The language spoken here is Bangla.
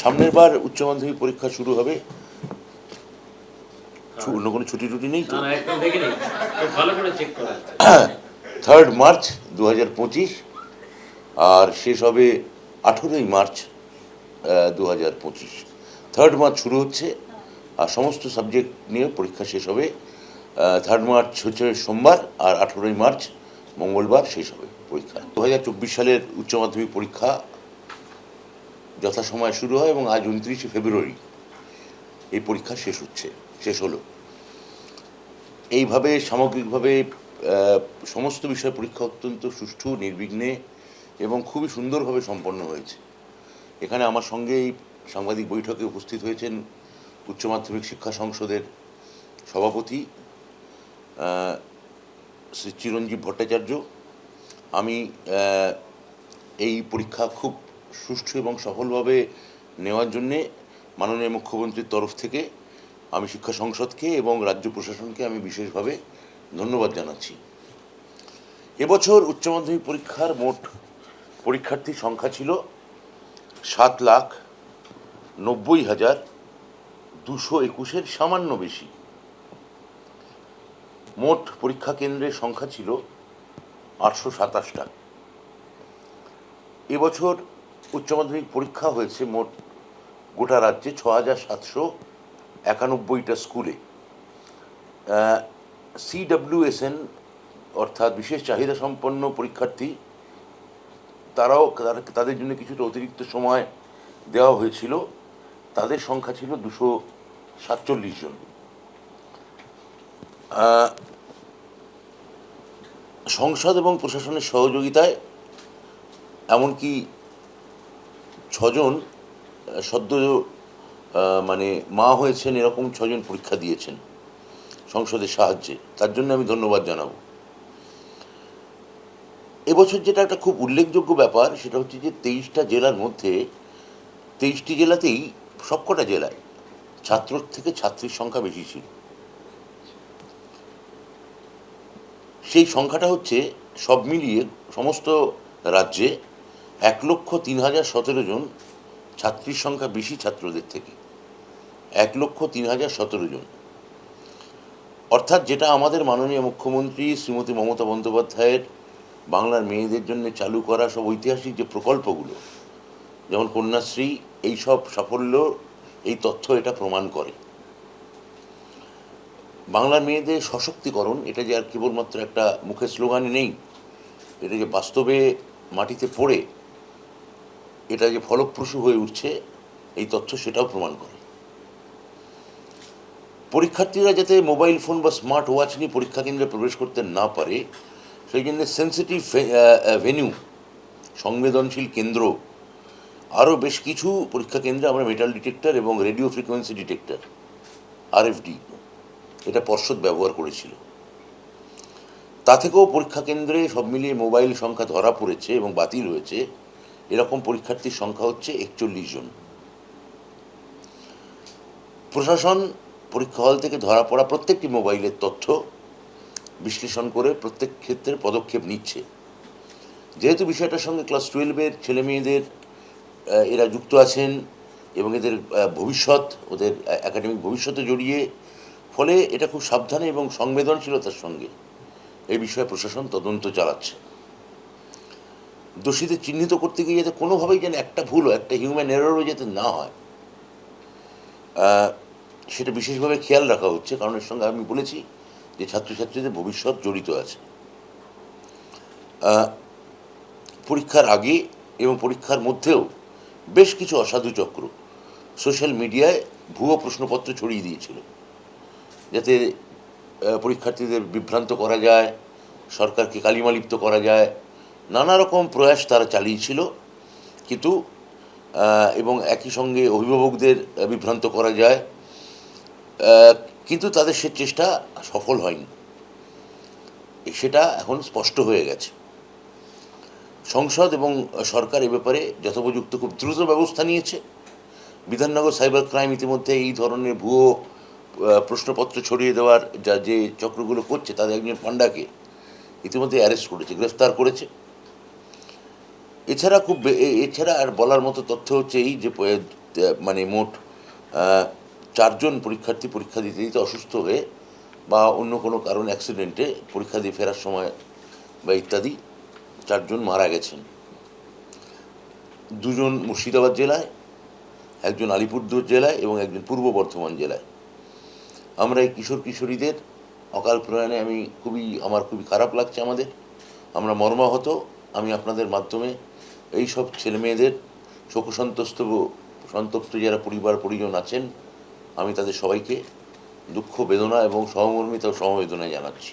সামনের বার উচ্চ মাধ্যমিক পরীক্ষা শুরু হবে। অন্য কোনো ছুটি টুটি নেই তো? থার্ড মার্চ দু হাজার পঁচিশ আর শেষ হবে আঠেরোই মার্চ দু হাজার পঁচিশ। থার্ড মার্চ শুরু হচ্ছে আর সমস্ত সাবজেক্ট নিয়ে পরীক্ষা শেষ হবে। থার্ড মার্চ হচ্ছে সোমবার আর আঠেরোই মার্চ মঙ্গলবার শেষ হবে পরীক্ষা। দু হাজার চব্বিশ সালের উচ্চ মাধ্যমিক পরীক্ষা যথাসময়ে শুরু হয় এবং আজ উনত্রিশে ফেব্রুয়ারি এই পরীক্ষা শেষ হচ্ছে, শেষ হলো। এইভাবে সামগ্রিকভাবে সমস্ত বিষয় পরীক্ষা অত্যন্ত সুষ্ঠু, নির্বিঘ্নে এবং খুবই সুন্দরভাবে সম্পন্ন হয়েছে। এখানে আমার সঙ্গে এই সাংবাদিক বৈঠকে উপস্থিত হয়েছেন উচ্চ মাধ্যমিক শিক্ষা সংসদের সভাপতি শ্রী চিরঞ্জীব ভট্টাচার্য। আমি এই পরীক্ষা খুব সুষ্ঠু এবং সফলভাবে নেওয়ার জন্যে মাননীয় মুখ্যমন্ত্রীর তরফ থেকে আমি শিক্ষা সংসদকে এবং রাজ্য প্রশাসনকে আমি বিশেষভাবে ধন্যবাদ জানাচ্ছি। এবছর উচ্চ মাধ্যমিক পরীক্ষার মোট পরীক্ষার্থীর সংখ্যা ছিল সাত লাখ নব্বই হাজার দুশো একুশের সামান্য বেশি। মোট পরীক্ষা কেন্দ্রের সংখ্যা ছিল আটশো সাতাশটা। এবছর উচ্চ মাধ্যমিক পরীক্ষা হয়েছে মোট গোটা রাজ্যে ছ হাজার সাতশো একানব্বইটা স্কুলে। সিডব্লিউএসএন অর্থাৎ বিশেষ চাহিদা সম্পন্ন পরীক্ষার্থী, তারাও তারা- তাদের জন্য কিছুটা অতিরিক্ত সময় দেওয়া হয়েছিল। তাদের সংখ্যা ছিল দুশো সাতচল্লিশ জন। সংসদ এবং প্রশাসনের সহযোগিতায়, এমনকি ছজন সদ্য মানে মা হয়েছেন এরকম ছজন পরীক্ষা দিয়েছেন সংসদের সাহায্যে। তার জন্য আমি ধন্যবাদ জানাব। এবছর যেটা একটা খুব উল্লেখযোগ্য ব্যাপার, সেটা হচ্ছে যে তেইশটা জেলার মধ্যে তেইশটি জেলাতেই সবকটা জেলায় ছাত্র থেকে ছাত্রীর সংখ্যা বেশি ছিল। সেই সংখ্যাটা হচ্ছে সব মিলিয়ে সমস্ত রাজ্যে এক লক্ষ তিন হাজার সতেরো জন ছাত্রীর সংখ্যা বেশি ছাত্রদের থেকে। এক লক্ষ তিন হাজার সতেরো জন। অর্থাৎ যেটা আমাদের মাননীয় মুখ্যমন্ত্রী শ্রীমতী মমতা বন্দ্যোপাধ্যায়ের বাংলার মেয়েদের জন্য চালু করা সব ঐতিহাসিক যে প্রকল্পগুলো, যেমন কন্যাশ্রী, এই সব সাফল্য, এই তথ্য এটা প্রমাণ করে। বাংলার মেয়েদের সশক্তিকরণ, এটা যে আর কেবলমাত্র একটা মুখের স্লোগানে নেই, এটা যে বাস্তবে মাটিতে পড়ে এটা যে ফলপ্রসূ হয়ে উঠছে, এই তথ্য সেটাও প্রমাণ করে। পরীক্ষার্থীরা যাতে মোবাইল ফোন বা স্মার্ট ওয়াচ নিয়ে পরীক্ষা কেন্দ্রে প্রবেশ করতে না পারে, সেই জন্য সেন্সিটিভ ভেনিউ সংবেদনশীল কেন্দ্র, আরও বেশ কিছু পরীক্ষা কেন্দ্রে আমরা মেটাল ডিটেক্টর এবং রেডিও ফ্রিকোয়েন্সি ডিটেক্টর আরএফডি এটা পর্ষদ ব্যবহার করেছিল। তা থেকেও পরীক্ষা কেন্দ্রে সব মিলিয়ে মোবাইল সংখ্যা ধরা পড়েছে এবং বাতিল হয়েছে। এরকম পরীক্ষার্থীর সংখ্যা হচ্ছে একচল্লিশ জন। প্রশাসন পরীক্ষা হল থেকে ধরা পড়া প্রত্যেকটি মোবাইলের তথ্য বিশ্লেষণ করে প্রত্যেক ক্ষেত্রে পদক্ষেপ নিচ্ছে। যেহেতু বিষয়টার সঙ্গে ক্লাস টুয়েলভের ছেলে মেয়েদের এরা যুক্ত আছেন এবং এদের ভবিষ্যৎ, ওদের একাডেমিক ভবিষ্যতে জড়িয়ে, ফলে এটা খুব সাবধানে এবং সংবেদনশীলতার সঙ্গে এই বিষয়ে প্রশাসন তদন্ত চালাচ্ছে। দোষীদের চিহ্নিত করতে গিয়ে যাতে কোনোভাবেই যেন একটা ভুলও একটা হিউম্যান এররও যাতে না হয়। সেটা বিশেষভাবে খেয়াল রাখা হচ্ছে, কারণ এর সঙ্গে আমি বলেছি যে ছাত্রছাত্রীদের ভবিষ্যৎ জড়িত আছে। পরীক্ষার আগে এবং পরীক্ষার মধ্যেও বেশ কিছু অসাধু চক্র সোশ্যাল মিডিয়ায় ভুয়ো প্রশ্নপত্র ছড়িয়ে দিয়েছিল, যাতে পরীক্ষার্থীদের বিভ্রান্ত করা যায়, সরকারকে কালিমালিপ্ত করা যায় নানা রকম প্রয়াস তারা চালিয়েছিল। কিন্তু এবং একই সঙ্গে অভিভাবকদের বিভ্রান্ত করা যায়। কিন্তু তাদের সে চেষ্টা সফল হয়নি। সেটা এখন স্পষ্ট হয়ে গেছে। সংসদ এবং সরকার এ ব্যাপারে যথোপযুক্ত খুব দ্রুত ব্যবস্থা নিয়েছে। বিধাননগর সাইবার ক্রাইম ইতিমধ্যে এই ধরনের ভুয়ো প্রশ্নপত্র ছড়িয়ে দেওয়ার যা যে চক্রগুলো করছে, তাদের একজন পান্ডাকে ইতিমধ্যে অ্যারেস্ট করেছে, গ্রেফতার করেছে। এছাড়া খুব এছাড়া আর বলার মতো তথ্য হচ্ছে এই যে মানে মোট চারজন পরীক্ষার্থী পরীক্ষা দিতে দিতে অসুস্থ হয়ে বা অন্য কোনো কারণ অ্যাক্সিডেন্টে পরীক্ষা দিয়ে ফেরার সময় বা ইত্যাদি চারজন মারা গেছেন। দুজন মুর্শিদাবাদ জেলায়, একজন আলিপুরদুয়ার জেলায় এবং একজন পূর্ব বর্ধমান জেলায়। আমরা এই কিশোর কিশোরীদের অকাল প্রয়াণে আমি খুবই, আমার খুবই খারাপ লাগছে আমাদের। আমরা মর্মাহত। আমি আপনাদের মাধ্যমে এই সব ছেলেমেয়েদের শোকসন্তস্ত সন্তপ্ত যারা পরিবার, পরিজন আছেন, আমি তাদের সবাইকে দুঃখ, বেদনা এবং সহমর্মিতা ও সমবেদনা জানাচ্ছি।